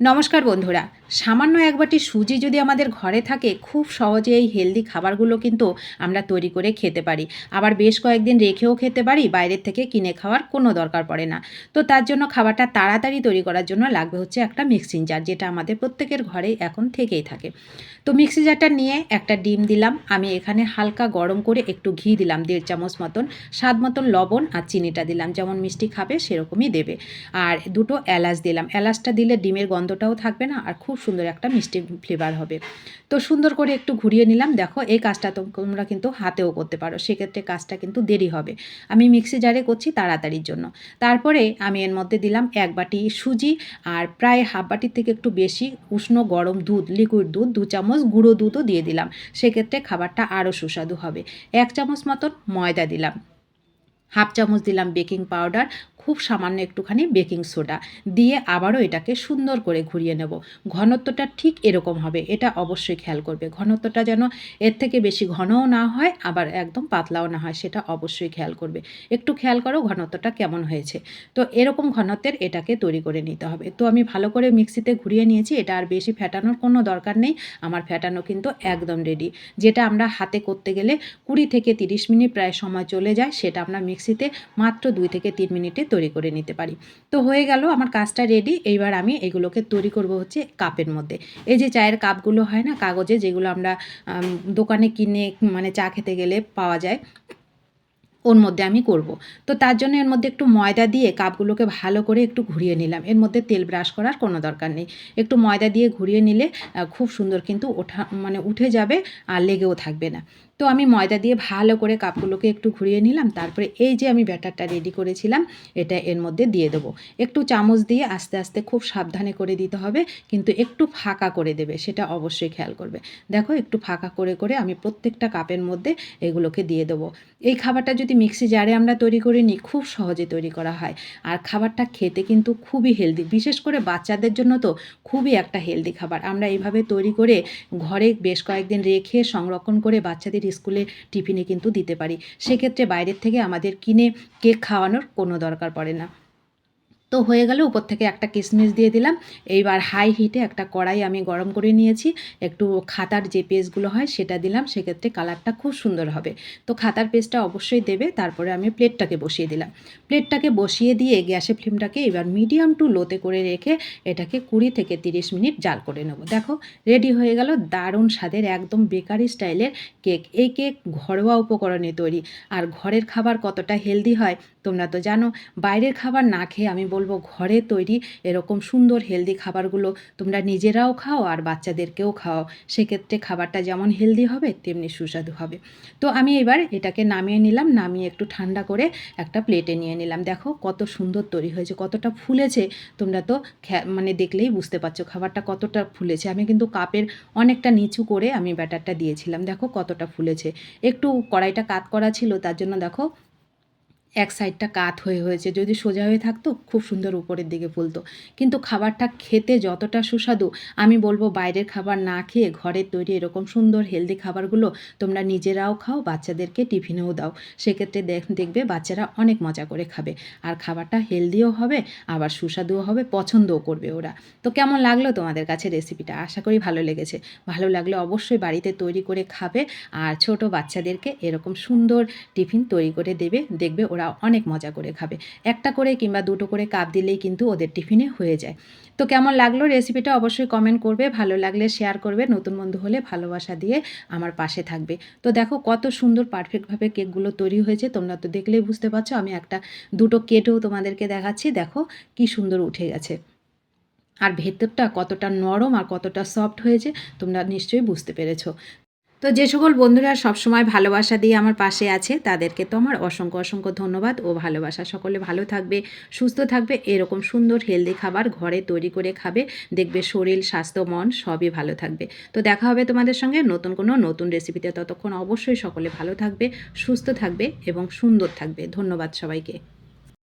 নমস্কার বন্ধুরা। সামান্য এক বাটি সুজি যদি আমাদের ঘরে থাকে, খুব সহজে এই হেলদি খাবারগুলো কিন্তু আমরা তৈরি করে খেতে পারি। আবার বেশ কয়েকদিন রেখেও খেতে পারি, বাইরের থেকে কিনে খাওয়ার কোনো দরকার পড়ে না। তো তার জন্য খাবারটা তাড়াতাড়ি তৈরি করার জন্য লাগবে হচ্ছে একটা মিক্সিং জার যেটা আমাদের প্রত্যেকের ঘরেই এখন থেকেই থাকে। তো মিক্সি জারটা নিয়ে একটা ডিম দিলাম। আমি এখানে হালকা গরম করে একটু ঘি দিলাম, দেড় চামচ মতন। স্বাদ মতন লবণ আর চিনিটা দিলাম। যেমন মিষ্টি খাবে, সেরকমই দেবে। আর দুটো এলাচ দিলাম। এলাচটা দিলে ডিমের গন্ধটাও থাকবে না আর খুব সুন্দর একটা মিষ্টি ফ্লেভার হবে। তো সুন্দর করে একটু ঘুরিয়ে নিলাম। দেখো, এই কাজটা তোমরা কিন্তু হাতেও করতে পারো। সেক্ষেত্রে কাজটা কিন্তু দেরি হবে। আমি মিক্সি জারে করছি তাড়াতাড়ির জন্য। তারপরে আমি এর মধ্যে দিলাম এক বাটি সুজি আর প্রায় হাফ বাটির থেকে একটু বেশি উষ্ণ গরম দুধ লিকুইড দুধ, দু চামচ গুঁড়ো দুধও দিয়ে দিলাম। সেক্ষেত্রে খাবারটা আরও সুস্বাদু হবে। এক চামচ মতন ময়দা দিলাম। হাফ চামচ দিলাম বেকিং পাউডার। খুব সামান্য একটুখানি বেকিং সোডা দিয়ে আবারও এটাকে সুন্দর করে ঘুরিয়ে নেব। ঘনত্বটা ঠিক এরকম হবে, এটা অবশ্যই খেয়াল করবে। ঘনত্বটা যেন এর থেকে বেশি ঘনও না হয়, আবার একদম পাতলাও না হয়, সেটা অবশ্যই খেয়াল করবে। একটু খেয়াল করো ঘনত্বটা কেমন হয়েছে। তো এরকম ঘনত্বের এটাকে তৈরি করে নিতে হবে। তো আমি ভালো করে মিক্সিতে ঘুরিয়ে নিয়েছি, এটা আর বেশি ফ্যাটানোর কোনো দরকার নেই, আমার ফ্যাটানো কিন্তু একদম রেডি যেটা আমরা হাতে করতে গেলে কুড়ি থেকে তিরিশ মিনিট প্রায় সময় চলে যায়, সেটা আমরা মিক্সিতে মাত্র দুই থেকে তিন মিনিটে তৈরি করে নিতে পারি। তো হয়ে গেল আমার কাজটা রেডি এইবার আমি এগুলোকে তৈরি করব হচ্ছে কাপের মধ্যে। এই যে চায়ের কাপগুলো হয় না, কাগজে যেগুলো আমরা দোকানে কিনে মানে চা খেতে গেলে পাওয়া যায়, ওর মধ্যে আমি করব। তো তার জন্য এর মধ্যে একটু ময়দা দিয়ে কাপগুলোকে ভালো করে একটু ঘুরিয়ে নিলাম। এর মধ্যে তেল ব্রাশ করার কোনো দরকার নেই। একটু ময়দা দিয়ে ঘুরিয়ে নিলে খুব সুন্দর কিন্তু ওঠা মানে উঠে যাবে আর লেগেও থাকবে না। তো আমি ময়দা দিয়ে ভালো করে কাপগুলোকে একটু ঘুরিয়ে নিলাম, তারপরে এই যে আমি ব্যাটারটা রেডি করেছিলাম, এটা এর মধ্যে দিয়ে দেবো। একটু চামচ দিয়ে আস্তে আস্তে খুব সাবধানে করে দিতে হবে, কিন্তু একটু ফাঁকা করে দেবে, সেটা অবশ্যই খেয়াল করবে। দেখো, একটু ফাঁকা করে করে আমি প্রত্যেকটা কাপের মধ্যে এগুলোকে দিয়ে দেবো। এই খাবারটা যদি মিক্সি জারে আমরা তৈরি করে নিই, খুব সহজে তৈরি করা হয়। আর খাবারটা খেতে কিন্তু খুবই হেলদি বিশেষ করে বাচ্চাদের জন্য তো খুবই একটা হেলদি খাবার। আমরা এইভাবে তৈরি করে ঘরে বেশ কয়েকদিন রেখে সংরক্ষণ করে বাচ্চাদের স্কুলে টিফিনে কিন্তু দিতে পারি। সেক্ষেত্রে বাইরের থেকে আমাদের কিনে কেক খাওয়ানোর কোনো দরকার পড়ে না। তো হয়ে গেলে, উপর থেকে একটা কিশমিশ দিয়ে দিলাম। এইবার হাই হিটে একটা কড়াই আমি গরম করে নিয়েছি। একটু খাতার যে পেস্টগুলো হয় সেটা দিলাম, সেক্ষেত্রে কালারটা খুব সুন্দর হবে। তো খাতার পেস্টটা অবশ্যই দেবে, তারপরে আমি প্লেটটাকে বসিয়ে দিলাম। প্লেটটাকে বসিয়ে দিয়ে গ্যাসের ফ্লেমটাকে এবার মিডিয়াম টু লোতে করে রেখে এটাকে কুড়ি থেকে তিরিশ মিনিট জাল করে নেব। দেখো রেডি হয়ে গেল, দারুণ স্বাদের, একদম বেকারি স্টাইলের কেক এই কেক ঘরোয়া উপকরণে তৈরি। আর ঘরের খাবার কতটা হেলদি হয়, তোমরা তো জানো। বাইরের খাবার না খেয়ে আমি বলব ঘরে তৈরি এরকম সুন্দর হেলদি খাবারগুলো তোমরা নিজেরাও খাও আর বাচ্চাদেরকেও খাও। সেক্ষেত্রে খাবারটা যেমন হেলদি হবে, তেমনি সুস্বাদু হবে। তো আমি এবার এটাকে নামিয়ে নিলাম, নামিয়ে একটু ঠান্ডা করে একটা প্লেটে নিয়ে নিলাম। দেখো কত সুন্দর তৈরি হয়েছে, কতটা ফুলেছে। তোমরা তো মানে দেখলেই বুঝতে পারছ খাবারটা কতটা ফুলেছে। আমি কিন্তু কাপের অনেকটা নিচু করে আমি ব্যাটারটা দিয়েছিলাম। দেখো কতটা ফুলেছে। একটু কড়াইটা কাত করা ছিল, তার জন্য দেখো এক সাইডটা কাত হয়ে হয়েছে। যদি সোজা হয়ে থাকতো, খুব সুন্দর উপরের দিকে ফুলতো। কিন্তু খাবারটা খেতে যতটা সুস্বাদু, আমি বলব বাইরের খাবার না খেয়ে ঘরের তৈরি এরকম সুন্দর হেলদি খাবারগুলো তোমরা নিজেরাও খাও, বাচ্চাদেরকে টিফিনেও দাও। সেক্ষেত্রে দেখ, দেখবে বাচ্চারা অনেক মজা করে খাবে। আর খাবারটা হেলদিও হবে, আবার সুস্বাদুও হবে, পছন্দও করবে ওরা। তো কেমন লাগল তোমাদের কাছে রেসিপিটা আশা করি ভালো লেগেছে। ভালো লাগলে অবশ্যই বাড়িতে তৈরি করে খাবে, আর ছোট বাচ্চাদেরকে এরকম সুন্দর টিফিন তৈরি করে দেবে। দেখবে ওরা ওরা অনেক মজা করে খাবে। একটা করে কিংবা দুটো করে কাপ দিলেই কিন্তু ওদের টিফিনে হয়ে যায়। তো কেমন লাগল রেসিপিটা অবশ্যই কমেন্ট করবে, ভালো লাগলে শেয়ার করবে, নতুন বন্ধু হলে ভালোবাসা দিয়ে আমার পাশে থাকবে। তো দেখো কত সুন্দর পারফেক্টভাবে কেকগুলো তৈরি হয়েছে, তোমরা তো দেখলেই বুঝতে পারছ, আমি একটা দুটো কেটেও তোমাদেরকে দেখাচ্ছি, দেখো কি সুন্দর উঠে গেছে। আর ভেতরটা কতটা নরম আর কতটা সফট হয়েছে, তোমরা নিশ্চয়ই বুঝতে পেরেছ। তো যে সকল বন্ধুরা সবসময় ভালোবাসা দিয়ে আমার পাশে আছে, তাদেরকে তো আমার অসংখ্য অসংখ্য ধন্যবাদ ও ভালোবাসা। সকলে ভালো থাকবে, সুস্থ থাকবে, এরকম সুন্দর হেলদি খাবার ঘরে তৈরি করে খাবে, দেখবে শরীর, স্বাস্থ্য, মন সবই ভালো থাকবে। তো দেখা হবে তোমাদের সঙ্গে নতুন কোনো নতুন রেসিপিতে ততক্ষণ অবশ্যই সকলে ভালো থাকবে, সুস্থ থাকবে এবং সুন্দর থাকবে। ধন্যবাদ সবাইকে।